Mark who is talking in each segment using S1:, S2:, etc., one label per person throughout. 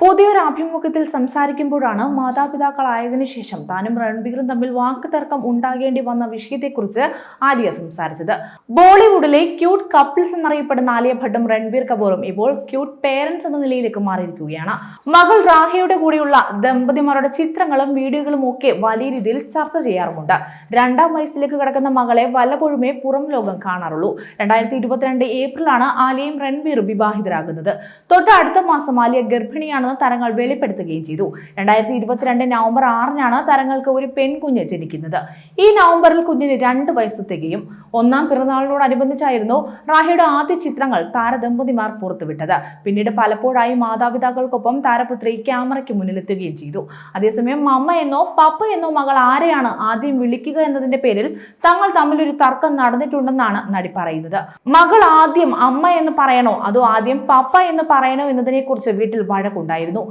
S1: പുതിയൊരു ആഭിമുഖ്യത്തിൽ സംസാരിക്കുമ്പോഴാണ് മാതാപിതാക്കളായതിനു ശേഷം താനും രൺബീറും തമ്മിൽ വാക്കുതർക്കം ഉണ്ടാകേണ്ടി വന്ന വിഷയത്തെക്കുറിച്ച് ആലിയ സംസാരിച്ചത്. ബോളിവുഡിലെ ക്യൂട്ട് കപ്പിൾസ് എന്നറിയപ്പെടുന്ന ആലിയ ഭട്ടും രൺബീർ കപൂറും ഇപ്പോൾ ക്യൂട്ട് പേരൻസ് എന്ന നിലയിലേക്ക് മാറിയിരിക്കുകയാണ്. മകൾ റാഹയുടെ കൂടെയുള്ള ദമ്പതിമാരുടെ ചിത്രങ്ങളും വീഡിയോകളും ഒക്കെ വലിയ രീതിയിൽ ചർച്ച ചെയ്യാറുമുണ്ട്. രണ്ടാം വയസ്സിലേക്ക് കിടക്കുന്ന മകളെ വല്ലപ്പോഴുമേ പുറം ലോകം കാണാറുള്ളൂ. രണ്ടായിരത്തി ഇരുപത്തിരണ്ട് ഏപ്രിലാണ് ആലിയയും രൺബീറും വിവാഹിതരാകുന്നത്. തൊട്ട് അടുത്ത മാസം ആലിയ ഗർഭിണിയാണെന്ന് താരങ്ങൾ വെളിപ്പെടുത്തുകയും ചെയ്തു. രണ്ടായിരത്തി ഇരുപത്തിരണ്ട് നവംബർ ആറിനാണ് താരങ്ങൾക്ക് ഒരു പെൺകുഞ്ഞ് ജനിക്കുന്നത്. ഈ നവംബറിൽ കുഞ്ഞിന് രണ്ട് വയസ്സ് തികയും ഒന്നാം പിറന്നാളിനോടനുബന്ധിച്ചായിരുന്നു റാഹയുടെ ആദ്യ ചിത്രങ്ങൾ താരദമ്പതിമാർ പുറത്തുവിട്ടത്. പിന്നീട് പലപ്പോഴായി മാതാപിതാക്കൾക്കൊപ്പം താരപുത്രി ക്യാമറയ്ക്ക് മുന്നിലെത്തുകയും ചെയ്തു. അതേസമയം മമ്മ എന്നോ പപ്പ എന്നോ മകൾ ആരെയാണ് ആദ്യം വിളിക്കുക എന്നതിന്റെ പേരിൽ തങ്ങൾ തമ്മിലൊരു തർക്കം നടന്നിട്ടുണ്ടെന്നാണ് നടി പറയുന്നത്. മകൾ ആദ്യം അമ്മ എന്ന് പറയണോ അതോ ആദ്യം പപ്പ എന്ന് പറയണോ എന്നതിനെ കുറിച്ച് വീട്ടിൽ വഴക്കുണ്ടായിരുന്നു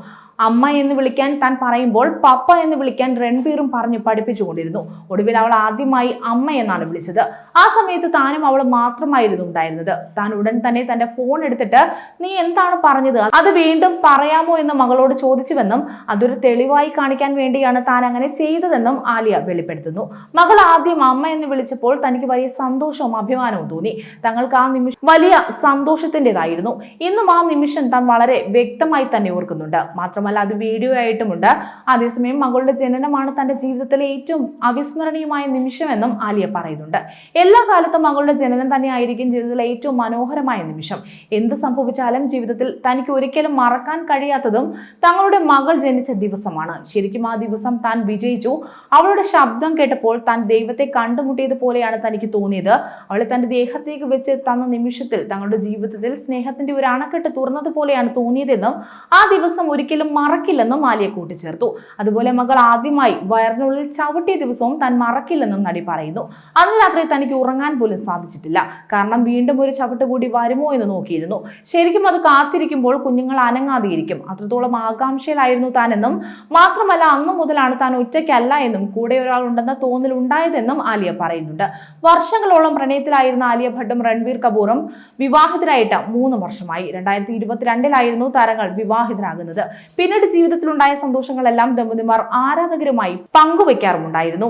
S1: അമ്മ എന്ന് വിളിക്കാൻ താൻ പറയുമ്പോൾ പപ്പ എന്ന് വിളിക്കാൻ രൺബീറും പറഞ്ഞ് പഠിപ്പിച്ചുകൊണ്ടിരുന്നു. ഒടുവിൽ അവൾ ആദ്യമായി അമ്മ എന്നാണ് വിളിച്ചത്. ആ സമയത്ത് താനും അവൾ മാത്രമായിരുന്നു ഉണ്ടായിരുന്നത്. താൻ ഉടൻ തന്നെ തന്റെ ഫോൺ എടുത്തിട്ട് നീ എന്താണ് പറഞ്ഞത്? അത് വീണ്ടും പറയാമോ എന്ന് മകളോട് ചോദിച്ചുവെന്നും അതൊരു തെളിവായി കാണിക്കാൻ വേണ്ടിയാണ് താൻ അങ്ങനെ ചെയ്തതെന്നും ആലിയ വെളിപ്പെടുത്തുന്നു. മകൾ ആദ്യം അമ്മ എന്ന് വിളിച്ചപ്പോൾ തനിക്ക് വലിയ സന്തോഷവും അഭിമാനവും തോന്നി. തങ്ങൾക്ക് ആ നിമിഷം വലിയ സന്തോഷത്തിന്റെതായിരുന്നു. ഇന്നും ആ നിമിഷം താൻ വളരെ വ്യക്തമായി തന്നെ ഓർക്കുന്നുണ്ട്. മാത്രമല്ല അത് വീഡിയോ ആയിട്ടുമുണ്ട്. അതേസമയം മകളുടെ ജനനമാണ് തന്റെ ജീവിതത്തിലെ ഏറ്റവും അവിസ്മരണീയമായ നിമിഷമെന്നും ആലിയ പറയുന്നുണ്ട്. എല്ലാ കാലത്തും മകളുടെ ജനനം തന്നെ ആയിരിക്കും ജീവിതത്തിലെ ഏറ്റവും മനോഹരമായ നിമിഷം. എന്ത് സംഭവിച്ചാലും ജീവിതത്തിൽ തനിക്ക് ഒരിക്കലും മറക്കാൻ കഴിയാത്തതും തങ്ങളുടെ മകൾ ജനിച്ച ദിവസമാണ്. ശരിക്കും ആ ദിവസം താൻ വിജയിച്ചു. അവളുടെ ശബ്ദം കേട്ടപ്പോൾ താൻ ദൈവത്തെ കണ്ടുമുട്ടിയത് പോലെയാണ് തനിക്ക് തോന്നിയത്. അവളെ തന്റെ ദേഹത്തേക്ക് വെച്ച് തന്ന നിമിഷത്തിൽ തങ്ങളുടെ ജീവിതത്തിൽ സ്നേഹത്തിന്റെ ഒരു അണക്കെട്ട് തുറന്നതുപോലെയാണ് തോന്നിയതെന്നും ആ ദിവസം ഒരിക്കലും മറക്കില്ലെന്നും ആലിയ കൂട്ടിച്ചേർത്തു. അതുപോലെ മകൾ ആദ്യമായി വയറിനുള്ളിൽ ചവിട്ടിയ ദിവസവും താൻ മറക്കില്ലെന്നും നടി പറയുന്നു. അന്ന് രാത്രി തനിക്ക് ഉറങ്ങാൻ പോലും സാധിച്ചിട്ടില്ല. കാരണം വീണ്ടും ഒരു ചവിട്ട് കൂടി വരുമോ എന്ന് നോക്കിയിരുന്നു. ശരിക്കും അത് കാത്തിരിക്കുമ്പോൾ കുഞ്ഞുങ്ങൾ അനങ്ങാതിരിക്കും അത്രത്തോളം ആകാംക്ഷയിലായിരുന്നു താനെന്നും മാത്രമല്ല അന്നു മുതലാണ് താൻ ഒറ്റയ്ക്കല്ല എന്നും കൂടെ ഒരാൾ ഉണ്ടെന്ന തോന്നൽ ഉണ്ടായതെന്നും ആലിയ പറയുന്നുണ്ട്. വർഷങ്ങളോളം പ്രണയത്തിലായിരുന്ന ആലിയ ഭട്ടും രൺവീർ കപൂറും വിവാഹിതരായിട്ട് മൂന്ന് വർഷമായി. രണ്ടായിരത്തി ഇരുപത്തിരണ്ടിലായിരുന്നു താരങ്ങൾ വിവാഹിതരാകുന്നത്. പിന്നീട് ജീവിതത്തിലുണ്ടായ സന്തോഷങ്ങളെല്ലാം ദമ്പതിമാർ ആരാധകരുമായി പങ്കുവയ്ക്കാറുമുണ്ടായിരുന്നു